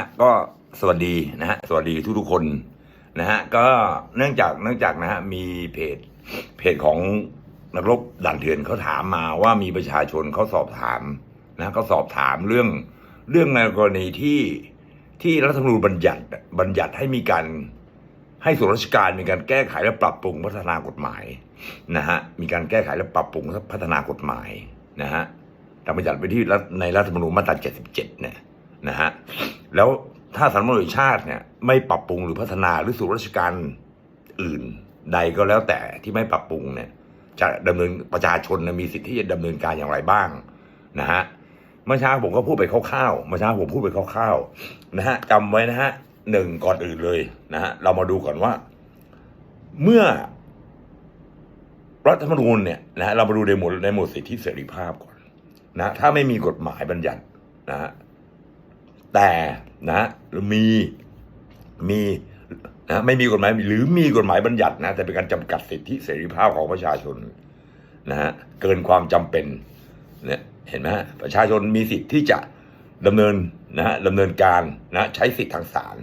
ะก็สวัสดีนะฮะสวัสดีทุกทุกๆคนนะฮะก็เนื่องจากเนื่องจากนะฮะมีเพจเพจของนักรบด่านเถื่อนเขาถามมาว่ามีประชาชนเขาสอบถามนะเขาสอบถามเรื่องเรื่องในกรณีที่ที่รัฐธรรมนูญบัญญัติบัญญัติให้มีการให้ส่วนราชการมีการแก้ไขและปรับปรุงพัฒนากฎหมายนะฮะมีการแก้ไขและปรับปรุงพัฒนากฎหมายนะฮะแตามบัญญัติไปที่ในรัฐธรรมนูญมาตรา 77 เนี่ย นะฮะแล้วถ้าสามัญชาติเนี่ยไม่ปรับปรุงหรือพัฒนาหรือสู่ราชการอื่นใดก็แล้วแต่ที่ไม่ปรับปรุงเนี่ยจะดำเนินประชาชนมีสิทธิ์ที่จะดำเนินการอย่างไรบ้างนะฮะเมื่อเช้าผมก็พูดไปคร่าวๆเมื่อเช้าผมพูดไปคร่าวๆนะฮะจำไว้นะฮะหนึ่งก่อนอื่นเลยนะฮะเรามาดูก่อนว่า เมื่อรัฐธรรมนูญเนี่ยนะฮะเรามาดูในหมวดในหมวดสิทธิเสรีภาพก่อนนะถ้าไม่มีกฎหมายบัญญัตินะฮะ แต่นะมีมีนะไม่มีกฎหมายหรือมีกฎหมายบัญญัตินะแต่เป็นการจำกัดสิทธิเสรีภาพของประชาชนนะฮะเกินความจำเป็นเนี่ยเห็นไหมฮะประชาชนมีสิทธิ์ที่จะดำเนินนะฮะดำเนินการนะใช้สิทธิทางศาล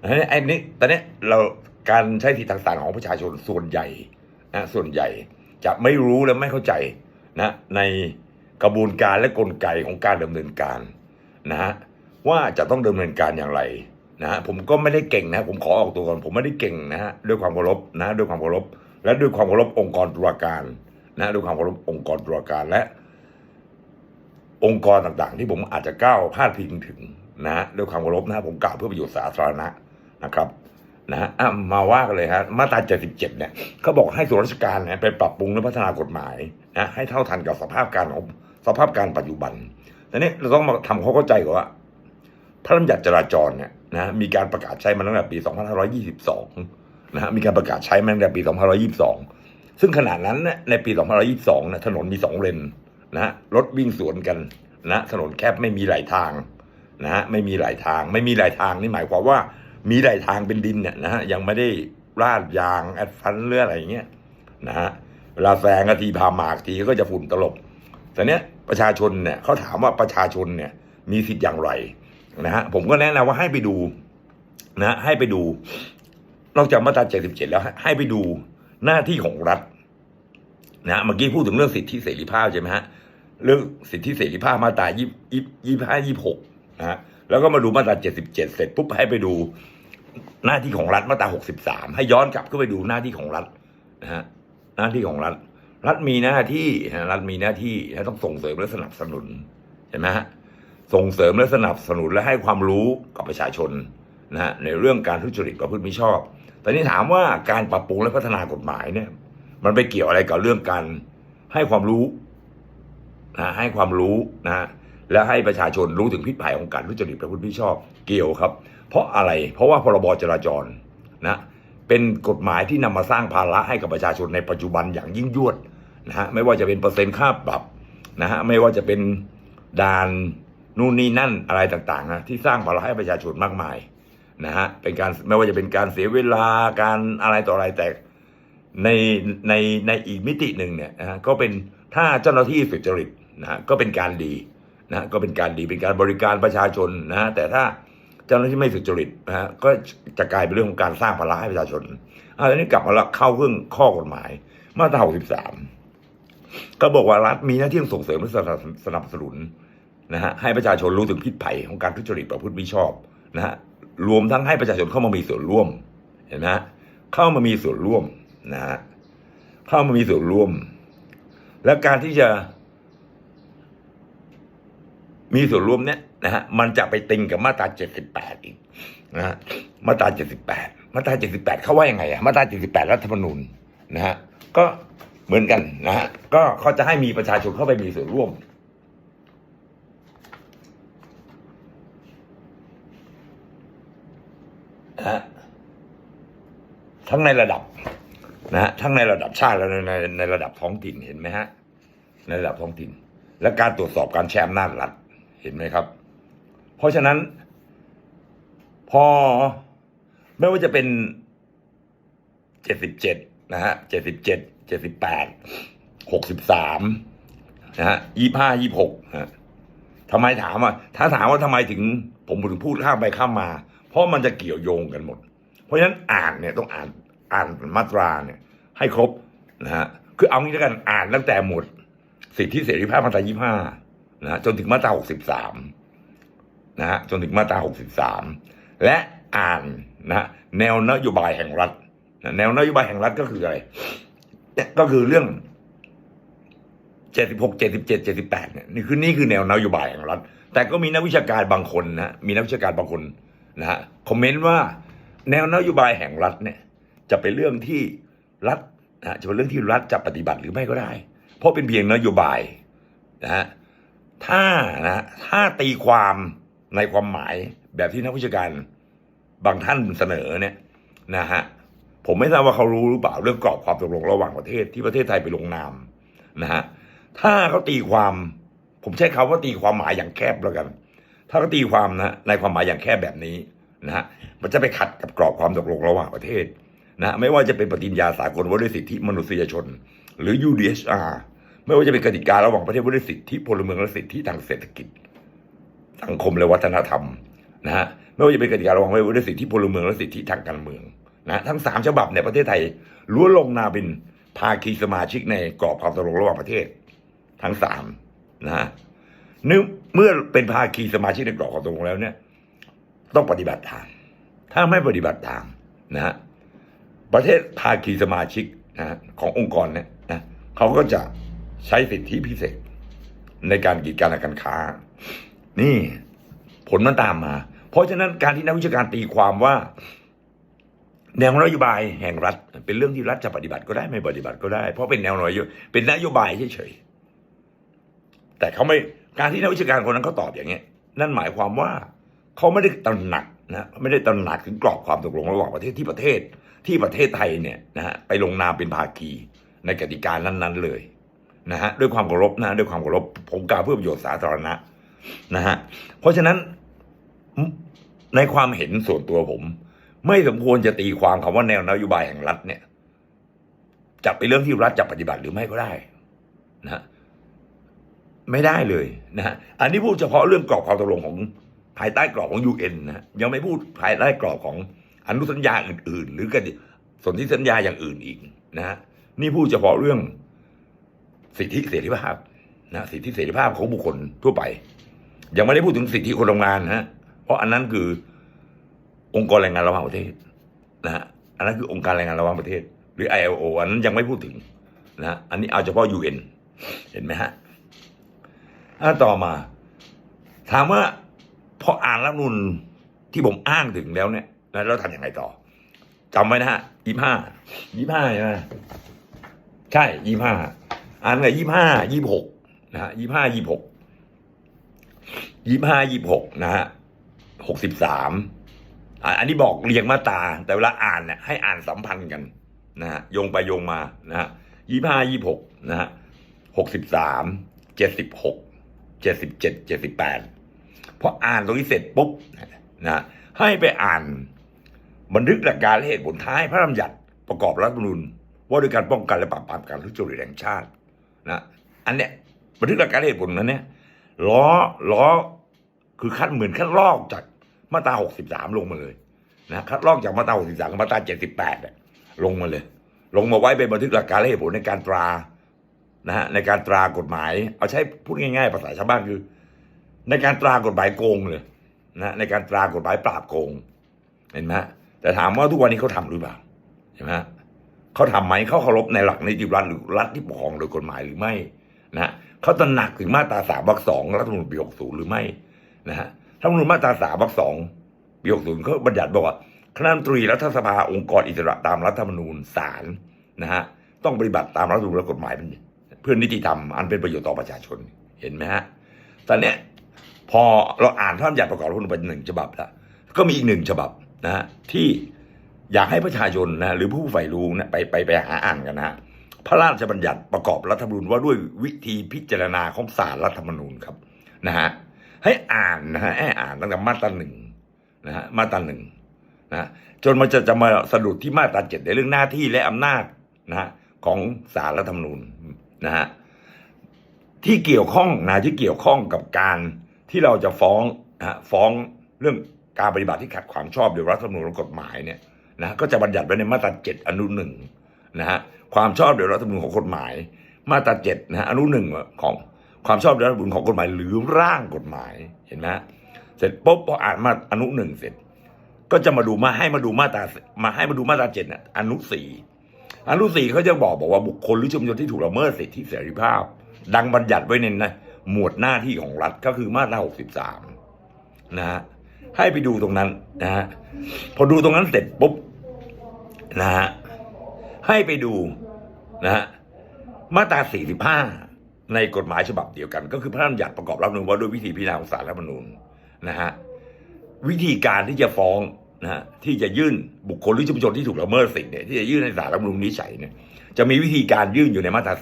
นะไอ้นี้ตอนนี้เราการใช้สิทธิทางศาลของประชาชนส่วนใหญ่นะส่วนใหญ่จะไม่รู้และไม่เข้าใจนะในกระบวนการและกลไกของการดำเนินการนะฮะ ว่าจะต้องดำเนินการอย่างไรนะฮะผมก็ไม่ได้เก่งนะ ผมขอออกตัวก่อนผมไม่ได้เก่งนะฮะด้วยความเคารพนะด้วยความเคารพและด้วยความเคารพองค์กรตุลาการนะด้วยความเคารพองค์กรตุลาการและ องค์กรต่างๆ ที่ผมอาจจะก้าวพลาดพิงถึงนะฮะด้วยความเคารพนะฮะผมกล่าวเพื่อประโยชน์สาธารณะนะครับนะฮะอะมาว่ากันเลยฮะมาตรา77เนี่ยเขาบอกให้ส่วนราชการเนี่ยไปปรับปรุงและพัฒนากฎหมายนะให้เท่าทันกับสภาพการของสภาพการปัจจุบันแต่นี้เราต้องมาทำความเข้าใจก่อนว่า พระราชบัญญัติจราจรเนี่ยนะมีการประกาศใช้มาตั้งแต่ปี 2522 นะฮะมีการประกาศใช้มาตั้งแต่ปี 2522 ซึ่งขณะนั้นเนี่ยในปี 2522นี่ยถนนมีสองเลนนะรถวิ่งสวนกันนะถนนแคบไม่มีหลายทางนะฮะไม่มีหลายทาง ไม่มีหลายทางนี่หมายความว่ามีหลายทางเป็นดินเนี่ยนะฮะยังไม่ได้ราดยางแอดฟันเรืออะไรอย่างเงี้ยนะฮะเวลาแซงก็ทีพาหมากทีก็จะฝุ่นตลบแต่เนี้ยประชาชนเนี่ยเขาถามว่าประชาชนเนี่ยมีสิทธิ์อย่างไร นะฮะผมก็แนะนำว่าให้ไปดูนะให้ไปดู นอกจากมาตรา77แล้ว ให้ไปดูหน้าที่ของรัฐนะเมื่อกี้พูดถึงเรื่องสิทธิเสรีภาพใช่ไหมฮะเรื่องสิทธิเสรีภาพมาตรายี่ยี่ห้ายี่หกนะฮะแล้วก็มาดูมาตรา77เจ็ดเสร็จปุ๊บให้ไปดูหน้าที่ของรัฐมาตรา63ให้ย้อนกลับขึ้นไปดูหน้าที่ของรัฐนะฮะหน้าที่ของรัฐ รัฐมีหน้าที่รัฐมีหน้าที่และต้องส่งเสริมและสนับสนุนเห็นไหมฮะ ส่งเสริมและสนับสนุนและให้ความรู้กับประชาชนนะฮะในเรื่องการทุจริตประพฤติมิชอบ แต่นี่ถามว่าการปรับปรุงและพัฒนากฎหมายเนี่ย มันไปเกี่ยวอะไรกับเรื่องการให้ความรู้นะให้ความรู้นะฮะและให้ประชาชนรู้ถึงพิษภัยของการทุจริตประพฤติมิชอบเกี่ยวครับ เพราะอะไรเพราะว่าพรบจราจรนะเป็นกฎหมายที่นำมาสร้างภาระให้กับประชาชนในปัจจุบันอย่างยิ่งยวดนะฮะไม่ว่าจะเป็นเปอร์เซ็นต์ค่าปรับนะฮะไม่ว่าจะเป็นด่าน นู่นนี่นั่นอะไรต่างๆนะที่สร้างภาระให้ประชาชนมากมายนะฮะเป็นการไม่ว่าจะเป็นการเสียเวลาการอะไรต่ออะไรแต่ในในในอีกมิติหนึ่งเนี่ยนะฮะก็เป็นถ้าเจ้าหน้าที่สุจริตนะก็เป็นการดีนะก็เป็นการดีเป็นการบริการประชาชนนะฮะแต่ถ้าเจ้าหน้าที่ไม่สุจริตนะฮะก็จะกลายเป็นเรื่องของการสร้างภาระให้ประชาชนอันนี้กลับมาละเข้าเรื่องข้อกฎหมาย มาตรา63ก็บอกว่ารัฐมีหน้าที่ส่งเสริมและสนับสนุน นะฮะให้ประชาชนรู้ถึงพิษภัยของการทุจริตประพฤติมิชอบนะฮะรวมทั้งให้ประชาชนเข้ามามีส่วนร่วมเห็นไหมฮะเข้ามามีส่วนร่วมนะฮะเข้ามามีส่วนร่วม และการที่จะ มีส่วนร่วมเนี่ยนะฮะมันจะไปติงกับมาตรา78อีกนะฮะมาตรา78มาตรา78เขาว่ายังไงอะมาตรา78รัฐธรรมนูญนะฮะก็เหมือนกันนะฮะก็เขาจะให้มีประชาชนเข้าไปมีส่วนร่วม นะทั้งในระดับนะฮะทั้งในระดับชาติและในในในระดับท้องถิ่นเห็นไหมฮะ ในระดับท้องถิ่น และการตรวจสอบการแชร์อำนาจรัฐเห็นไหมครับ เพราะฉะนั้น พอไม่ว่าจะเป็นเจ็ดสิบเจ็ดนะฮะเจ็ดสิบเจ็ดเจ็ดสิบแปดหกสิบสามนะฮะยี่ห้ายี่หกฮะทำไมถามว่า ถ้าถามว่าทำไมถึง ผมถึงพูดข้ามไปข้ามมา เพราะมันจะเกี่ยวโยงกันหมด เพราะฉะนั้นอ่านเนี่ยต้องอ่านอ่านมาตราเนี่ยให้ครบนะฮะคือเอางี้แล้วกันอ่านตั้งแต่หมวดสิทธิเสรีภาพมาตรายี่ห้านะจนถึงมาตราหกสิบสามนะฮะจนถึงมาตราหกสิบสามและอ่านนะฮะแนวนโยบายแห่งรัฐแนวนโยบายแห่งรัฐก็คืออะไรก็คือเรื่องเจ็ดสิบหกเจ็ดสิบเจ็ดเจ็ดสิบแปดเนี่ยนี่คือนี่คือแนวนโยบายแห่งรัฐ แต่ก็มีนักวิชาการบางคนนะมีนักวิชาการบางคน นะฮะคอมเมนต์ว่าแนวนโยบายแห่งรัฐเนี่ยจะเป็นเรื่องที่รัฐนะจะเป็นเรื่องที่รัฐจะปฏิบัติหรือไม่ก็ได้ เพราะเป็นเพียงนโยบายนะฮะถ้านะถ้าตีความในความหมายแบบที่นักวิชาการบางท่านเสนอเนี่ยนะฮะผมไม่ทราบว่าเขารู้หรือเปล่าเรื่องกรอบความตกลงระหว่างประเทศที่ประเทศไทยไปลงนามนะฮะถ้าเขาตีความ ผมใช้คำว่าตีความหมายอย่างแคบแล้วกัน ถ้าเขาตีความนะในความหมายอย่างแคบแบบนี้นะฮะมันจะไปขัดกับกรอบความตกลงระหว่างประเทศนะไม่ว่าจะเป็นปฏิญญาสากลว่าด้วยสิทธิมนุษยชน หรือ UDHR ไม่ว่าจะเป็นกติการะหว่างประเทศว่าด้วยสิทธิพลเมืองและสิทธิทางเศรษฐกิจ สังคมและวัฒนธรรมนะฮะไม่ว่าจะเป็นกติการะหว่างประเทศว่าด้วยสิทธิพลเมืองและสิทธิทางการเมืองนะทั้งสามฉบับในประเทศไทยล้วนลงนามเป็นภาคีสมาชิกในกรอบความตกลงระหว่างประเทศ ทั้งสามนะฮะนื่อง เมื่อเป็นภาคีสมาชิกในกรอบความตกลงแล้วเนี่ย ต้องปฏิบัติตาม ถ้าไม่ปฏิบัติตามนะฮะประเทศภาคีสมาชิกนะขององค์กรเนี่ยนะเขาก็จะใช้สิทธิพิเศษ ในการกีดการและการค้า นี่ผลมันตามมา เพราะฉะนั้นการที่นักวิชาการตีความว่า แนวนโยบายแห่งรัฐ เป็นเรื่องที่รัฐจะปฏิบัติก็ได้ไม่ปฏิบัติก็ได้ เพราะเป็นแนวนโยบายเป็นนโยบายเฉยๆแต่เขาไม่ การที่นักวิชาการคนนั้นเขาตอบอย่างเงี้นั่นหมายความว่าเขาไม่ได้ตระหนักนะไม่ได้ตระหนักถึงกรอบความตกลงระหว่างประเทศที่ประเทศที่ประเทศไทยเนี่ยนะฮะไปลงนามเป็นภาคีในกติกานั้น ๆเลยนะฮะด้วยความเคารพนะด้วยความเคารพผมกล่าวเพื่อประโยชน์สาธารณะนะฮะเพราะฉะนั้นในความเห็นส่วนตัวผม ไม่สมควรจะตีความคำว่าแนวนโยบายแห่งรัฐเนี่ยจะเป็นเรื่องที่รัฐจะปฏิบัติหรือไม่ก็ได้นะฮะ ไม่ได้เลยนะฮะอันนี้พูดเฉพาะเรื่องกรอบความตกลงของภายใต้กรอบของยูเอ็นนะยังไม่พูดภายใต้กรอบของอนุสัญญาอื่น ๆ หรือกติสนธิสัญญาอย่างอื่นอีกนะฮะนี่พูดเฉพาะเรื่องสิทธิเสรีภาพนะสิทธิเสรีภาพของบุคคลทั่วไป ยังไม่ได้พูดถึงสิทธิคนทำงานนะฮะเพราะอันนั้นคือองค์กรแรงงานระหว่างประเทศนะฮะอันนั้นคือองค์การแรงงานระหว่างประเทศ หรือ ILO อันนั้นยังไม่พูดถึงนะฮะอันนี้เอาเฉพาะ UN เห็นไหมฮะ ถ้าต่อมา ถามว่าพออ่านรัฐนุนที่ผมอ้างถึงแล้วเนี่ย แล้วทำยังไงต่อจำไว้นะฮะยี่ห้ายี่ห้าใช่ไหมใช่ยี่ห้าอ่านไงยี่ห้ายี่หกนะฮะยี่ห้ายี่หกยี่ห้ายี่หกนะฮะหกสิบสามอันนี้บอกเรียงมาตา แต่เวลาอ่านเนี่ยให้อ่านสัมพันธ์กันนะฮะโยงไปโยงมานะฮะยี่ห้ายี่หกนะฮะหกสิบสามเจ็ดสิบหก เจ็ดสิบเจ็ดเจ็ดสิบแปดพออ่านตรงนี้เสร็จปุ๊บนะให้ไปอ่านบันทึกหลักการและเหตุผลท้ายพระราชบัญญัติประกอบรัฐธรรมนูญว่าด้วยการป้องกันและปราบปรามการทุจริตแห่งชาตินะอันเนี้ยบันทึกหลักการและเหตุผลนั้นเนี่ยล้อล้อคือคัดเหมือนคัดลอกจากมาตราหกสิบสามลงมาเลยนะคัดลอกจากมาตราหกสิบสามกับมาตราเจ็ดสิบแปดเนี่ยลงมาเลย ลงมาไว้เป็นบันทึกหลักการและเหตุผลในการตรา นะฮะในการตรากฎหมาย เอาใช้พูดง่ายๆ ภาษาชาวบ้านคือ ในการตรากฎหมายโกงเลยนะในการตรากฎหมายปราบโกงเห็นไหมแต่ถามว่าทุกวันนี้เขาทำหรือเปล่าเห็นไหมเขาทำไหมเขาเคารพในหลักนิติรัฐหรือรัฐที่ปกครองโดยกฎหมายหรือไม่นะเขาตระหนักถึงมาตราสามวรรคสองรัฐธรรมนูญปีหกศูนย์หรือไม่นะฮะรัฐธรรมนูญมาตราสามวรรคสองปีหกศูนย์เขาบัญญัติบอกว่าคณะรัฐมนตรีรัฐสภาองค์กรอิสระตามรัฐธรรมนูญศาลนะฮะต้องปฏิบัติตามรัฐธรรมนูญและกฎหมายเป็น เพื่อนิติธรรมอันเป็นประโยชน์ต่อประชาชนเห็นไหมฮะตอนเนี้ยพอเราอ่านพระราชบัญญัติประกอบรัฐธรรมนูญไปหนึ่งฉบับแล้วก็มีอีกหนึ่งฉบับนะฮะที่อยากให้ประชาชนนะหรือผู้ใฝ่รู้นะไปไปไปหาอ่านกันนะฮะพระราชบัญญัติประกอบรัฐธรรมนูญว่าด้วยวิธีพิจารณาของศาลรัฐธรรมนูญครับนะฮะให้อ่านนะฮะให้อ่านตั้งแต่มาตราหนึ่งนะฮะมาตราหนึ่งนะจนมันจะจะมาสะดุดที่มาตราเจ็ดในเรื่องหน้าที่และอำนาจนะฮะของศาลรัฐธรรมนูญ นะฮะที่เกี่ยวข้องนะที่เกี่ยวข้องกับการที่เราจะฟ้องนะฟ้องเรื่องการปฏิบัติที่ขัดขวางชอบโดยรัฐธรรมนูญแลกฎหมายเนี่ยนะก็จะบัญญัติไว้ในมาตราเจ็ดอนุหนึ่งนะฮะความชอบโดยรัฐธรรมนูญของกฎหมาย มาตราเจ็ดนะฮะอนุหนึ่งของความชอบโดยรัฐธรรมนูญของกฎหมายหรือร่างกฎหมายเห็นไหมเสร็จปุ๊บพออ่านมาอนุหนึ่งเสร็จ ก็จะมาดูมาให้มาดูมาตรามาให้มาดูมาตราเจ็ดน่ะอนุสี่ อนุสี่เขาจะบอกบอกว่าบุคคลหรือชุมชนที่ถูกละเมิดสิทธิเสรีภาพ ดังบัญญัติไว้ในนะหมวดหน้าที่ของรัฐก็คือมาตราหกสิบสามนะฮะให้ไปดูตรงนั้นนะฮะพอดูตรงนั้นเสร็จปุ๊บนะฮะให้ไปดูนะฮะมาตราสี่สิบห้าในกฎหมายฉบับเดียวกัน ก็คือพระราชบัญญัติประกอบรัฐธรรมนูญว่าด้วยวิธีพิจารณาของศาลรัฐธรรมนูญนะฮะวิธีการที่จะฟ้อง นะฮะที่จะยื่นบุคคลหรือชุมชนที่ถูกละเมิดสิทธิ์เนี่ยที่จะยื่นในศาลรัฐธรรมนูญนิจฉัยเนี่ยจะมีวิธีการยื่นอยู่ในมาตรา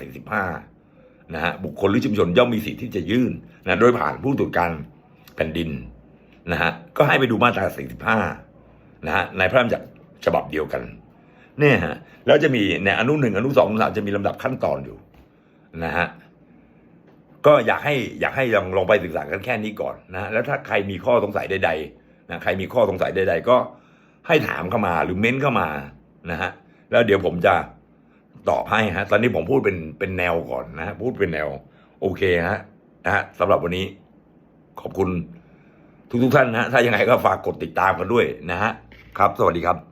45นะฮะบุคคลหรือชุมชนย่อมมีสิทธิ์ที่จะยื่นนะโดยผ่านผู้ตรวจการแผ่นดินนะฮะก็ให้ไปดูมาตรา45นะฮะในพระราชบัญญัติฉบับเดียวกันเนี่ยฮะแล้วจะมีในอนุหนึ่งอนุสองอนุสามจะมีลำดับขั้นตอนอยู่นะฮะก็อยากให้อยากให้ลองลองไปศึกษากันแค่นี้ก่อนนะแล้วถ้าใครมีข้อสงสัยใด ๆ นะใครมีข้อสงสัยใด ๆ ก็ให้ถามเข้ามาหรือเม้นเข้ามานะฮะแล้วเดี๋ยวผมจะตอบให้ฮะ ตอนนี้ผมพูดเป็นเป็นแนวก่อนนะพูดเป็นแนว โอเคฮะนะฮะสำหรับวันนี้ขอบคุณทุกๆท่านนะฮะถ้ายังไงก็ฝากกดติดตามกันด้วยนะฮะครับ สวัสดีครับ